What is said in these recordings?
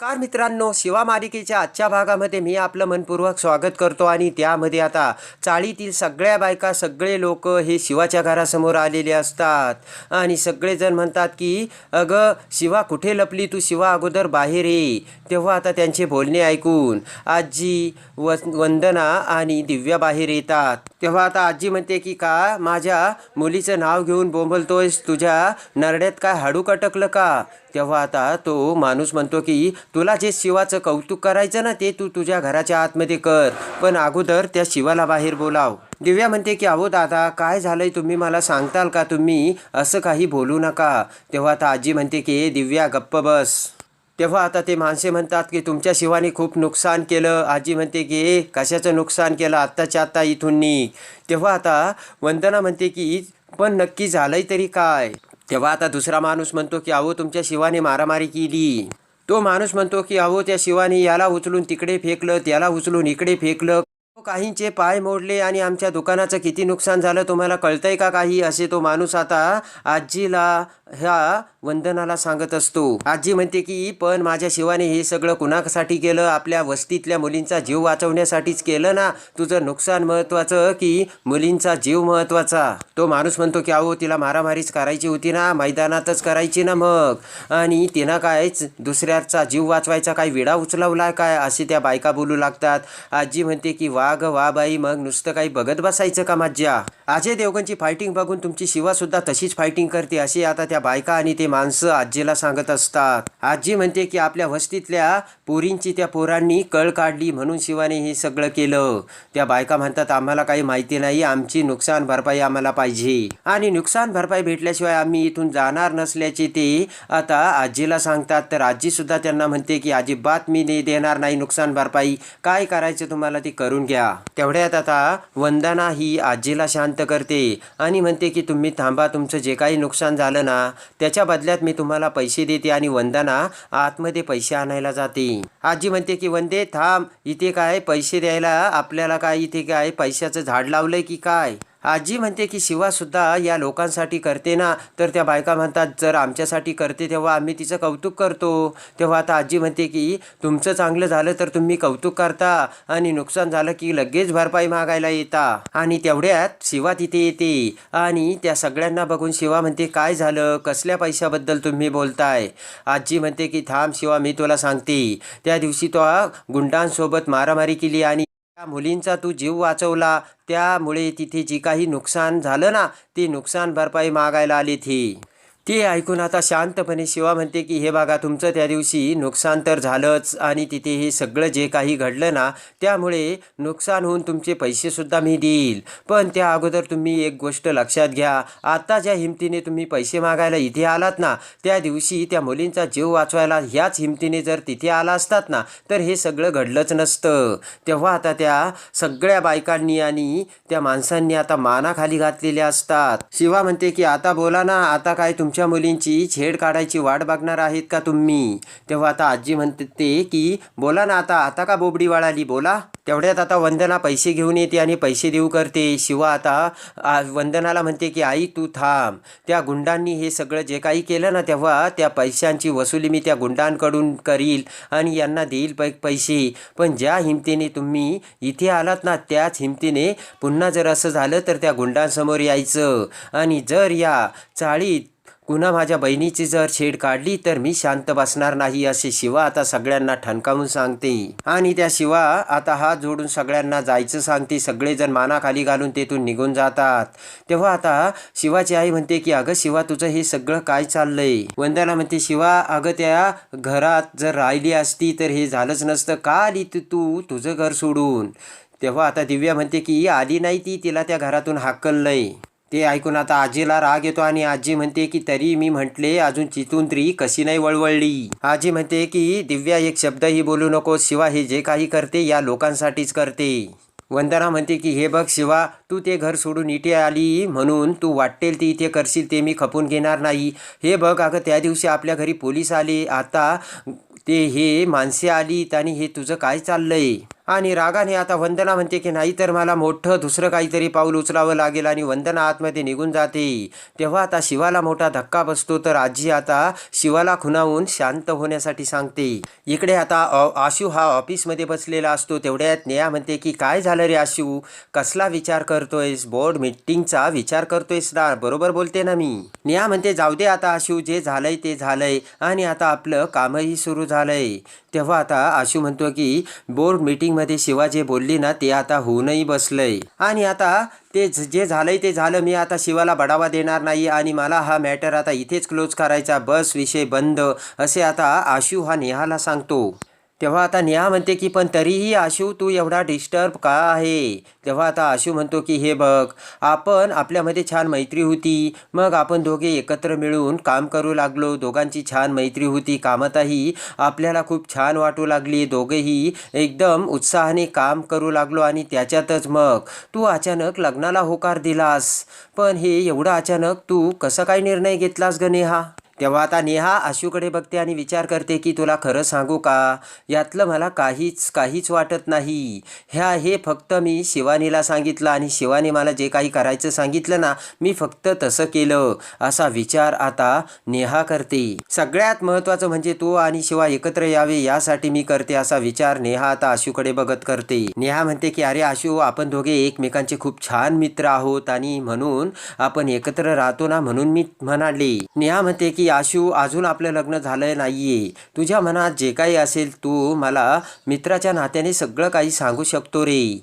नमस्कार मित्रांनो शिवा मालिकेच्या आजच्या भागामध्ये मी आपलं मनपूर्वक स्वागत करतो आणि त्यामध्ये आता चाळीतील सगळ्या बायका सगळे लोक हे शिवाच्या घरासमोर आलेले असतात. आणि सगळेजण म्हणतात की अगं शिवा कुठे लपली तू? शिवा अगोदर बाहेर ये. तेव्हा आता त्यांचे बोलणे ऐकून आजी व वंदना आणि दिव्या बाहेर येतात. तेव्हा आता आजी म्हणते की का माझ्या मुलीचं नाव घेऊन बोंबलतोयस? तुझ्या नरड्यात काय हाडू कटकलं का? तेव्हा आता तो माणूस म्हणतो की तुला जे शिवाचं कौतुक करायचं ना ते तू तुझ्या घराच्या आतमध्ये कर. पण अगोदर त्या शिवाला बाहेर बोलाव. दिव्या म्हणते की अहो दादा काय झालंय? तुम्ही मला सांगताल का तुम्ही? असं काही बोलू नका. तेव्हा आता आजी म्हणते की दिव्या गप्प बस. तेव्हा आता ते माणसे म्हणतात की तुमच्या शिवाने खूप नुकसान केलं. आजी म्हणते की ए कशाचं नुकसान केलं? आत्ताच्या आत्ता इथून नी. तेव्हा आता वंदना म्हणते की पण नक्की झालंय तरी काय? तेव्हा आता दुसरा माणूस म्हणतो की अहो तुमच्या शिवाने मारामारी केली. तो माणूस म्हणतो की अहो त्या शिवाने याला उचलून तिकडे फेकलं त्याला उचलून इकडे फेकलं. काहींचे पाय मोडले आणि आमच्या दुकानाचं किती नुकसान झालं तुम्हाला कळतंय का काही? असे तो माणूस आता आजीला ह्या वंदनाला सांगत असतो. आजी म्हणते की पण माझ्या शिवाने हे सगळं कुणासाठी केलं? आपल्या वस्तीतल्या मुलींचा जीव वाचवण्यासाठीच केलं ना? तुझं नुकसान महत्वाचं की मुलींचा जीव महत्त्वाचा तो माणूस म्हणतो की अहो तिला मारामारीच करायची होती ना? मैदानातच करायची ना मग? आणि तिनं कायच दुसऱ्याचा जीव वाचवायचा काय विडा उचलवलाय काय? असे त्या बायका बोलू लागतात. आजी म्हणते की वा ग वा बाई मग नुसतं काही बघत बसायचं का माझ्या अजय देवगणची फायटिंग बघून तुमची शिवासुद्धा तशीच फायटिंग करते. असे आता त्या बायका आणि ते माणसं आजीला सांगत असतात. आजी म्हणते की आपल्या वस्तीतल्या पोरींची त्या पोरांनी कळ काढली म्हणून शिवाने हे सगळं केलं. त्या बायका म्हणतात आम्हाला काही माहिती नाही आमची नुकसान भरपाई आम्हाला पाहिजे. आणि नुकसान भरपाई भेटल्याशिवाय आम्ही इथून जाणार नसल्याचे ते आता आजीला सांगतात. तर आजी सुद्धा त्यांना म्हणते की अजिबात मी नाही देणार नाही नुकसान भरपाई. काय करायचं तुम्हाला ते करून घ्या. तेवढ्यात आता वंदना ही आजीला शांत करते आणि म्हणते की तुम्ही थांबा तुमचं जे काही नुकसान झालं ना त्याच्या बदल्यात मी तुम्हाला पैसे देते आणि वंदना आतमध्ये पैसे आणायला जाते. आजी म्हणते की वंदे थांब. इथे काय? पैसे द्यायला आपल्याला काय? इथे काय? पैशाचं झाड लावलंय की काय? आजी म्हणते की शिवासुद्धा या लोकांसाठी करते ना. तर त्या बायका म्हणतात जर आमच्यासाठी करते तेव्हा आम्ही तिचं कौतुक करतो. तेव्हा आता आजी म्हणते की तुमचं चांगलं झालं तर तुम्ही कौतुक करता आणि नुकसान झालं की लगेच भरपाई मागायला येता. आणि तेवढ्यात शिवा तिथे येते आणि त्या सगळ्यांना बघून शिवा म्हणते काय झालं? कसल्या पैशाबद्दल तुम्ही बोलताय? आजी म्हणते की थांब शिवा मी तुला सांगते. त्या दिवशी तो गुंडांसोबत मारामारी केली आणि त्या मुलींचा तू जीव वाचवला त्यामुळे तिथे जी काही नुकसान झालं ना ती नुकसान भरपाई मागायला आली ती. ते ऐकून आता शांतपणे शिवा म्हणते की हे बघा तुमचं त्या दिवशी नुकसान तर झालंच आणि तिथे हे सगळं जे काही घडलं ना त्यामुळे नुकसान होऊन तुमचे पैसेसुद्धा मी देईल. पण त्या अगोदर तुम्ही एक गोष्ट लक्षात घ्या. आता ज्या हिमतीने तुम्ही पैसे मागायला इथे आलात ना त्या दिवशी त्या मुलींचा जीव वाचवायला ह्याच हिमतीने जर तिथे आला असतात ना तर हे सगळं घडलंच नसतं. तेव्हा आता त्या सगळ्या बायकांनी आणि त्या माणसांनी आता मानाखाली घातलेल्या असतात. शिवा म्हणते की आता बोला ना आता काय तुमच्या मुलींची छेड काढायची वाट बघणार आहेत का तुम्ही? तेव्हा आता आजी म्हणते ते की बोला ना आता आता का बोबडी वाळाली? बोला. तेवढ्यात आता वंदना पैसे घेऊन येते आणि पैसे देऊ करते. शिवा आता वंदनाला म्हणते की आई तू थांब. त्या गुंडांनी हे सगळं जे काही केलं ना तेव्हा त्या पैशांची वसुली मी त्या गुंडांकडून करील आणि यांना देईल पै पैसे. पण ज्या हिमतीने तुम्ही इथे आलात ना त्याच हिमतीने पुन्हा जर असं झालं तर त्या गुंडांसमोर यायचं. आणि जर या चाळीत पुन्हा माझ्या बहिणीची जर छेड काढली तर मी शांत बसणार नाही असे शिवा आता सगळ्यांना ठणकावून सांगते. आणि त्या शिवा आता हात जोडून सगळ्यांना जायचं सांगते. सगळेजण मानाखाली घालून तेथून निघून जातात. तेव्हा आता शिवाची आई म्हणते की अगं शिवा तुझं हे सगळं काय चाललंय? वंदना म्हणते शिवा अगं त्या घरात जर राहिली असती तर हे झालंच नसतं. का आली तू तू तुझं घर सोडून? तेव्हा आता दिव्या म्हणते की आली नाही ती तिला त्या घरातून हाकललंय. ते ऐकून आता आजीला राग येतो आणि आजी म्हणते की तरी मी म्हटले अजून चितून तरी कशी नाही वळवळली? आजी म्हणते की दिव्या एक शब्दही बोलू नको शिवा हे जे काही करते या लोकांसाठीच करते. वंदना म्हणते की हे बघ शिवा तू ते घर सोडून इथे आली म्हणून तू वाटेल ती इथे करशील ते मी खपून घेणार नाही. हे बघ अगं त्या दिवशी आपल्या घरी पोलीस आले. आता ते हे माणसे आलीत आणि हे तुझं काय चाललंय? आणि रागाने आता वंदना म्हणते की नाही तर मला मोठं दुसरं काहीतरी पाऊल उचलावं लागेल आणि वंदना आतमध्ये निघून जाते. तेव्हा आता शिवाला मोठा धक्का बसतो तर आजी आता शिवाला खुनावून शांत होण्यासाठी सांगते. इकडे आता आशू हा ऑफिसमध्ये बसलेला असतो. तेवढ्यात नेहा म्हणते की काय झालं रे आशू? कसला विचार करतोयस? बोर्ड मीटिंगचा विचार करतोयस ना? बरोबर बोलते ना मी. नेहा म्हणते जाऊ दे आता आशू. जे झालंय ते झालंय आणि आता आपलं कामही सुरू झालंय. तेव्हा आता आशू म्हणतो की बोर्ड मीटिंगमध्ये शिवा जे बोलली ना ते आता होऊनही बसलंय. आणि आता ते जे झालंय ते झालं मी आता शिवाला बढावा देणार नाही आणि मला हा मॅटर आता इथेच क्लोज करायचा बस विषय बंद असे आता आशू हा नेहाला सांगतो. तेव्हा आता नेहा म्हणते की पण तरीही आशू तू एवढा डिस्टर्ब का आहे? तेव्हा आता आशू म्हणतो की हे बघ आपण आपल्यामध्ये छान मैत्री होती. मग आपण दोघे एकत्र मिळून काम करू लागलो. दोघांची छान मैत्री होती. कामातही आपल्याला खूप छान वाटू लागली. दोघेही एकदम उत्साहाने काम करू लागलो आणि त्याच्यातच मग तू अचानक लग्नाला होकार दिलास. पण हे एवढं अचानक तू कसा काय निर्णय घेतलास ग नेहा? तेव्हा आता नेहा आशूकडे बघते आणि विचार करते की तुला खरं सांगू का? यातलं मला काहीच काहीच वाटत नाही. ह्या हे फक्त मी शिवानीला सांगितलं आणि शिवानी मला जे काही करायचं सांगितलं ना मी फक्त तसं केलं असा विचार आता नेहा करते. सगळ्यात महत्त्वाचं म्हणजे तो आणि शिवा एकत्र यावे यासाठी मी करते असा विचार नेहा आता आशूकडे बघत करते. नेहा म्हणते की अरे आशू आपण दोघे एकमेकांचे खूप छान मित्र आहोत आणि म्हणून आपण एकत्र राहतो ना म्हणून मी म्हणाले. नेहा म्हणते की आशू अजून आपलं लग्न झालं नाही आहे तुझ्या मनात जे काही असेल तू मला मित्राच्या नात्याने सगळं काही सांगू शकतो रे.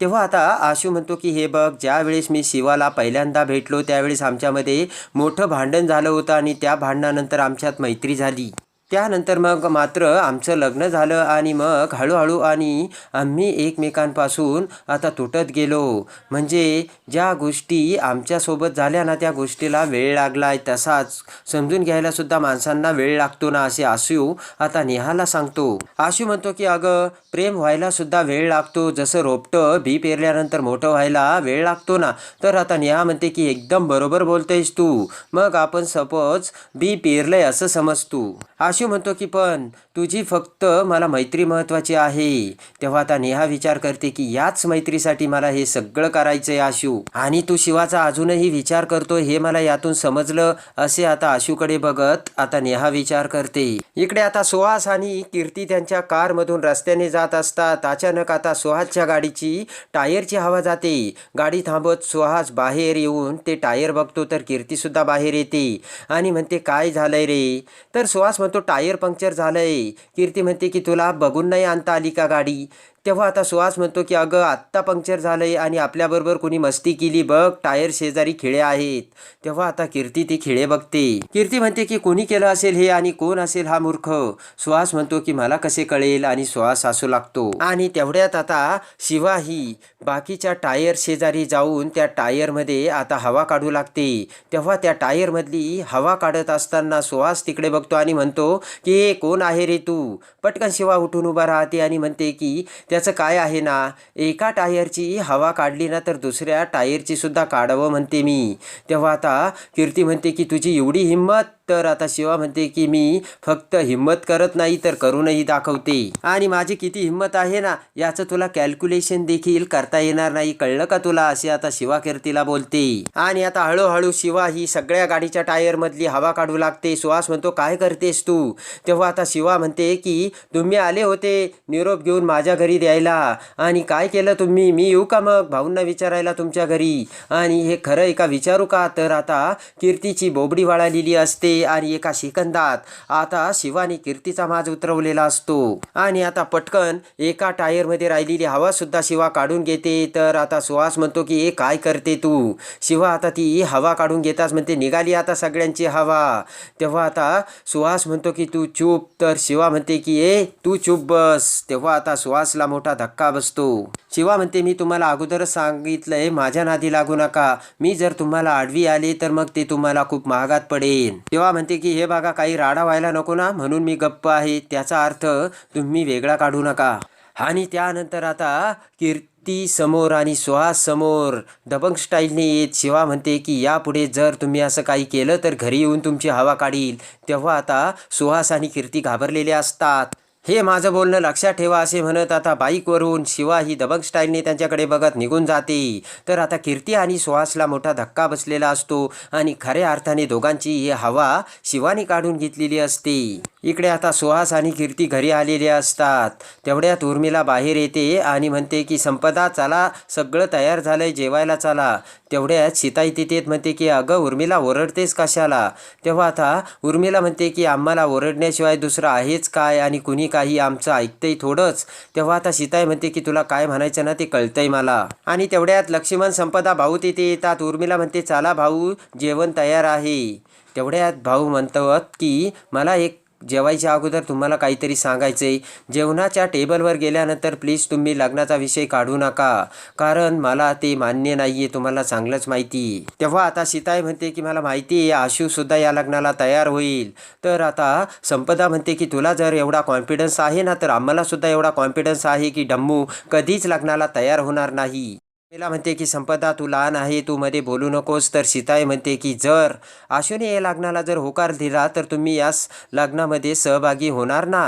तेव्हा आता आशू म्हणतो की हे बघ ज्यावेळेस मी शिवाला पहिल्यांदा भेटलो त्यावेळेस आमच्यामध्ये मोठं भांडण झालं होतं आणि त्या भांडणानंतर आमच्यात मैत्री झाली. त्यानंतर मग मात्र आमचं लग्न झालं आणि मग हळूहळू आणि आम्ही एकमेकांपासून आता तुटत गेलो. म्हणजे ज्या गोष्टी आमच्यासोबत झाल्या ना त्या गोष्टीला वेळ लागलाय तसाच. समजून घ्यायला सुद्धा माणसांना वेळ लागतो ना असे आशू आता नेहाला सांगतो. आशू म्हणतो की अगं प्रेम व्हायला सुद्धा वेळ लागतो. जसं रोपटं बी पेरल्यानंतर मोठं व्हायला वेळ लागतो ना? तर आता नेहा म्हणते की एकदम बरोबर बोलतेस तू. मग आपण सपोज बी पेरलंय असं समजतो आशू म्हणतो की पण तुझी फक्त मला मैत्री महत्त्वाची आहे. तेव्हा आता नेहा विचार करते की याच मैत्रीसाठी मला हे सगळं करायचंय आशू. आणि तू शिवाचा अजूनही विचार करतो हे मला यातून समजलं असे आता आशूकडे बघत आता नेहा विचार करते. इकडे आता सुहास आणि कीर्ती त्यांच्या कारमधून रस्त्याने जा जात असतात. अचानक आता सुहासच्या गाडीची टायरची हवा जाते. गाडी थांबत सुहास बाहेर येऊन ते टायर बघतो तर कीर्ती सुद्धा बाहेर येते. आणि म्हणते काय झालंय रे? तर सुहास म्हणतो टायर पंक्चर झालंय. कीर्ती म्हणते की तुला बघून नाही आणता आली का गाडी? तेव्हा आता सुहास म्हणतो की अगं आत्ता पंक्चर झालंय आणि आपल्याबरोबर कोणी मस्ती केली बघ टायर शेजारी खिळे आहेत. तेव्हा आता कीर्ती ती खिळे बघते. कीर्ती म्हणते की कोणी केलं असेल हे आणि कोण असेल हा मूर्ख? सुहास म्हणतो की मला कसे कळेल? आणि सुहास असू लागतो. आणि तेवढ्यात आता शिवा ही बाकीच्या टायर शेजारी जाऊन त्या टायरमध्ये आता हवा काढू लागते. तेव्हा त्या टायरमधली हवा काढत असताना सुहास तिकडे बघतो आणि म्हणतो की कोण आहे रे तू? पटकन शिवा उठून उभा राहते आणि म्हणते की त्याचं काय आहे ना एका टायरची हवा काढली ना तर दुसऱ्या टायरची सुद्धा काढावं म्हणते मी. तेव्हा आता कीर्ती म्हणते की तुझी एवढी हिंमत तर आता शिवा म्हणते की मी फक्त हिंमत करत नाही तर करूनही दाखवते. आणि माझी किती हिंमत आहे ना याचं तुला कॅल्क्युलेशन देखील करता येणार नाही. कळलं का तुला? असे आता शिवा कीर्तीला बोलते. आणि आता हळूहळू शिवा ही सगळ्या गाडीच्या टायर मधली हवा काढू लागते. सुहास म्हणतो काय करतेस तू? तेव्हा आता शिवा म्हणते की तुम्ही आले होते निरोप घेऊन माझ्या घरी द्यायला. आणि काय केलं तुम्ही? मी येऊ का मग? भाऊंना विचारायला तुमच्या घरी. आणि हे खरं आहे का विचारू का? तर आता कीर्तीची बोबडी वाळालेली असते. आणि एका सेकंदात आता शिवानी कीर्तीचा माज उतरवलेला असतो. आणि आता पटकन एका टायरमध्ये राहिलेली हवा सुद्धा शिवा काढून घेते. तर आता सुहास म्हणतो की ए काय करते तू? शिवा आता ती हवा काढून घेताच म्हणते निघाली आता सगळ्यांची हवा. तेव्हा आता सुहास म्हणतो की तू चूप. तर शिवा म्हणते की ए तू चूप बस. तेव्हा आता सुहासला मोठा धक्का बसतो. शिवा म्हणते मी तुम्हाला अगोदरच सांगितलंय माझ्या नादी लागू नका. मी जर तुम्हाला आडवी आले तर मग ते तुम्हाला खूप महागात पडेल तेव्हा म्हणते की हे बघा काही राडा व्हायला नको ना म्हणून मी गप्प आहे. त्याचा अर्थ तुम्ही वेगळा काढू नका. आणि त्यानंतर आता कीर्ती समोर आणि सुहास समोर दबंग स्टाईलने येत शिवा म्हणते की यापुढे जर तुम्ही असं काही केलं तर घरी येऊन तुमची हवा काढील. तेव्हा आता सुहास आणि कीर्ती घाबरलेले असतात. हे माझं बोलणं लक्षात ठेवा असे म्हणत आता बाईकवरून शिवा ही दबंग स्टाईलने त्यांच्याकडे बघत निघून जाते. तर आता कीर्ती आणि सुहासला मोठा धक्का बसलेला असतो आणि खऱ्या अर्थाने दोघांची ही हवा शिवानी काढून घेतलेली असते. इकडे आता सुहास आणि कीर्ती घरी आलेले असतात. तेवढ्यात उर्मिला बाहेर येते आणि म्हणते की संपदा चला. सगळं तयार झालंय जेवायला चला. तेवढ्यात सीताई तिथे येत म्हणते की अगं उर्मिला ओरडतेस कशाला? तेव्हा आता उर्मिला म्हणते की आम्हाला ओरडण्याशिवाय दुसरं आहेच काय आणि कुणी काही आमचं ऐकतंय थोडंच? तेव्हा आता सीताई म्हणते की तुला काय म्हणायचं ना ते कळतंय मला. आणि तेवढ्यात लक्ष्मण संपदा भाऊ तिथे येतात. उर्मिला म्हणते चला भाऊ जेवण तयार आहे. तेवढ्यात भाऊ म्हणतात की मला एक जेवायच्या अगोदर तुम्हाला काहीतरी सांगायचं आहे जेवणाच्या टेबलवर गेल्यानंतर प्लीज तुम्ही लग्नाचा विषय काढू नका. कारण मला ते मान्य नाही आहे तुम्हाला चांगलंच माहिती. तेव्हा आता सीताई म्हणते की मला माहिती आहे आशूसुद्धा या लग्नाला तयार होईल. तर आता संपदा म्हणते की तुला जर एवढा कॉन्फिडन्स आहे ना तर आम्हालासुद्धा एवढा कॉन्फिडन्स आहे की डम्मू कधीच लग्नाला तयार होणार नाही. तिला म्हणते की संपदा तू लहान आहे तू मध्ये बोलू नकोस तर सीताई म्हणते की जर आशुने या लग्नाला जर होकार दिला तर तुम्ही यास लग्नामध्ये सहभागी होणार ना?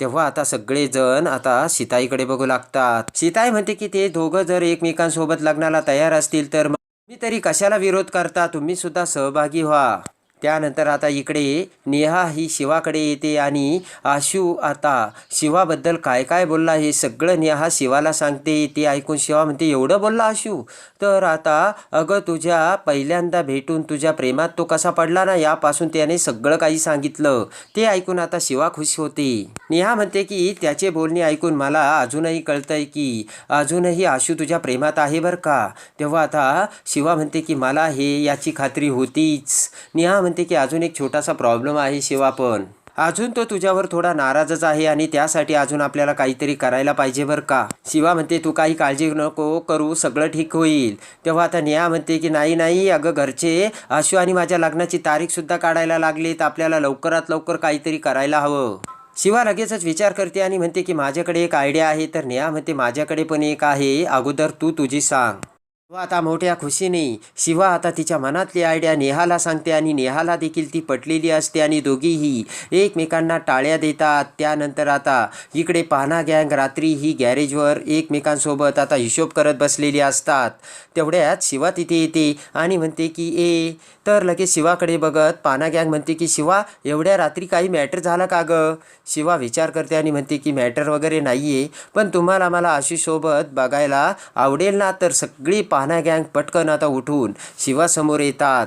तेव्हा आता सगळेजण आता सीताईकडे बघू लागतात. सीताई म्हणते की ते दोघं जर एकमेकांसोबत लग्नाला तयार असतील तर मी तरी कशाला विरोध करता? तुम्ही सुद्धा सहभागी व्हा. त्यानंतर आता इकडे नेहा ही शिवाकडे येते आणि आशू आता शिवाबद्दल काय काय बोलला हे सगळं नेहा शिवाला सांगते. ते ऐकून शिवा म्हणते एवढं बोलला आशू? तर आता अगं तुझ्या पहिल्यांदा भेटून तुझ्या प्रेमात तो कसा पडला ना यापासून त्याने सगळं काही सांगितलं. ते ऐकून आता शिवा खुश होते. नेहा म्हणते की त्याचे बोलणे ऐकून मला अजूनही कळतंय की अजूनही आशू तुझ्या प्रेमात आहे बरं का? तेव्हा आता शिवा म्हणते की मला हे याची खात्री होतीच. नेहा म्हणते म्हणते की अजून एक छोटासा प्रॉब्लेम आहे शिवा पण. अजून तो तुझ्यावर थोडा नाराजच आहे आणि त्यासाठी अजून आपल्याला काहीतरी करायला पाहिजे बरं का? शिवा म्हणते तू काही काळजी नको करू सगळं ठीक होईल. तेव्हा आता नेहा म्हणते की नाही नाही अगं घरचे आशू आणि माझ्या लग्नाची तारीखसुद्धा काढायला लागलीत आपल्याला लवकरात लवकर काहीतरी करायला हवं. शिवा लगेचच विचार करते आणि म्हणते की माझ्याकडे एक आयडिया आहे. तर नेहा म्हणते माझ्याकडे पण एक आहे अगोदर तू तुझी सांग. व आता मोठ्या खुशीने शिवा आता तिच्या मनातली आयडिया नेहाला सांगते आणि नेहाला देखील ती पटलेली असते आणि दोघीही एकमेकांना टाळ्या देतात. त्यानंतर आता इकडे पाना गँग रात्री ही गॅरेजवर एकमेकांसोबत आता हिशोब करत बसलेली असतात. तेवढ्यात शिवा तिथे येते आणि म्हणते की ए तर लगेच शिवाकडे बघत पाना गँग म्हणते की शिवा एवढ्या रात्री काही मॅटर झाला का गं? शिवा विचार करते आणि म्हणते की मॅटर वगैरे नाही आहे पण तुम्हाला मला आशिषसोबत बघायला आवडेल ना? तर सगळी पा पाना गँग पटकन आता उठून शिवासमोर येतात.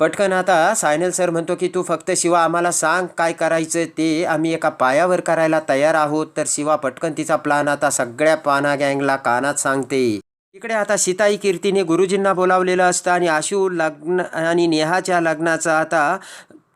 पटकन आता सायनल सर म्हणतो की तू फक्त शिवा आम्हाला सांग काय करायचं ते आम्ही एका पायावर करायला तयार आहोत. तर शिवा पटकन तिचा प्लान आता सगळ्या पाना गँगला कानात सांगते. इकडे आता सीताई कीर्तीने गुरुजींना बोलावलेलं असतं आणि आशू लग्न आणि नेहाच्या लग्नाचा आता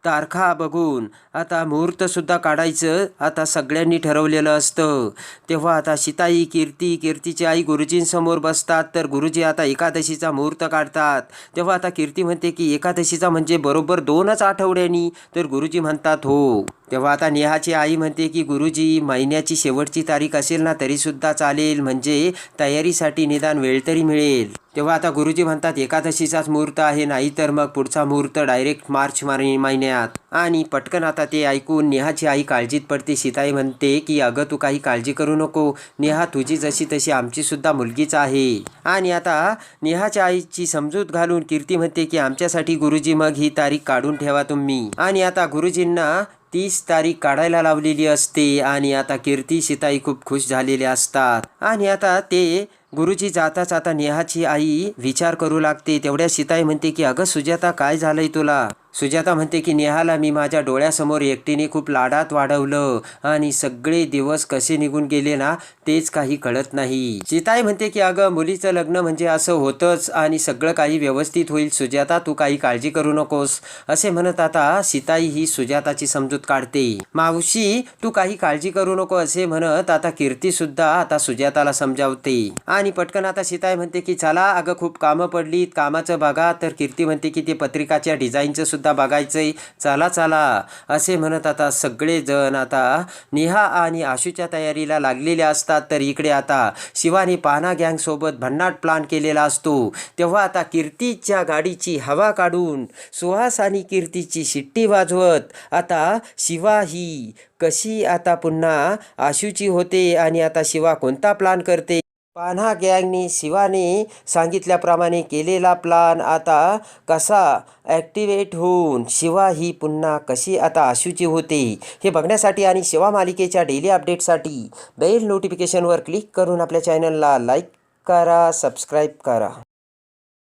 तारखा बघून. आता मुहूर्तसुद्धा काढायचं. आता सगळ्यांनी ठरवलेलं असतं. तेव्हा आता सीताई कीर्ती कीर्तीची आई गुरुजींसमोर बसतात. तर गुरुजी आता एकादशीचा मुहूर्त काढतात. तेव्हा आता कीर्ती म्हणते की एकादशीचा म्हणजे बरोबर दोनच आठवड्यांनी. तर गुरुजी म्हणतात हो. तेव्हा आता नेहाची आई म्हणते की गुरुजी महिन्याची शेवटची तारीख असेल ना तरीसुद्धा चालेल. म्हणजे तयारीसाठी निदान वेळ तरी मिळेल. तेव्हा आता गुरुजी म्हणतात एकादशीचाच मुहूर्त आहे नाही तर मग पुढचा मुहूर्त डायरेक्ट मार्च मार्च महिन्यात. आणि पटकन आता ते ऐकून नेहाची आई काळजीत पडते. सीताई म्हणते की अगं तू काही काळजी करू नको. नेहा तुझी जशी तशी आमची सुद्धा मुलगीच आहे. आणि आता नेहाच्या आईची समजूत घालून कीर्ती म्हणते की आमच्यासाठी गुरुजी मग ही तारीख काढून ठेवा तुम्ही. आणि आता गुरुजींना तीस तारीख काढायला लावलेली असते आणि आता कीर्ती सीताई खूप खुश झालेले असतात. आणि आता ते गुरुजी जाताच आता नेहाची आई विचार करू लागते. तेवढ्या सीताई म्हणते की अगं सुजाता काय झालंय तुला? सुजाता म्हणते की नेहाला मी माझ्या डोळ्यासमोर एकटीने खूप लाडात वाढवलं आणि सगळे दिवस कसे निघून गेले ना तेच काही कळत नाही. सीताई म्हणते की अगं मुलीचं लग्न म्हणजे असं होतंच आणि सगळं काही व्यवस्थित होईल. सुजाता तू काही काळजी करू नकोस. असे म्हणत आता सीताई ही सुजाताची समजूत काढते. मावशी तू काही काळजी करू नको असे म्हणत आता कीर्ती सुद्धा आता सुजाताला समजावते. आणि पटकन आता सीताई म्हणते की चला अगं खूप कामं पडलीत कामाचं बघा. तर कीर्ती म्हणते की ते पत्रिकाच्या डिझाईनचं सुद्धा सुद्धा बघायचंय चला चला असे म्हणत आता सगळेजण आता नेहा आणि आशूच्या तयारीला लागलेले असतात. तर इकडे आता शिवानी पाना गँगसोबत भन्नाट प्लान केलेला असतो. तेव्हा आता कीर्तीच्या गाडीची हवा काढून सुहास आणि कीर्तीची शिट्टी वाजवत आता शिवा ही कशी आता पुन्हा आशूची होते आणि आता शिवा कोणता प्लान करते? पान्हा गँगनी शिवाने सांगितल्याप्रमाणे केलेला प्लान आता कसा ॲक्टिवेट होऊन शिवा ही पुन्हा कशी आता आशूची होते हे बघण्यासाठी आणि शिवा मालिकेच्या डेली अपडेटसाठी बेल नोटिफिकेशनवर क्लिक करून आपल्या चॅनलला लाईक करा सबस्क्राईब करा.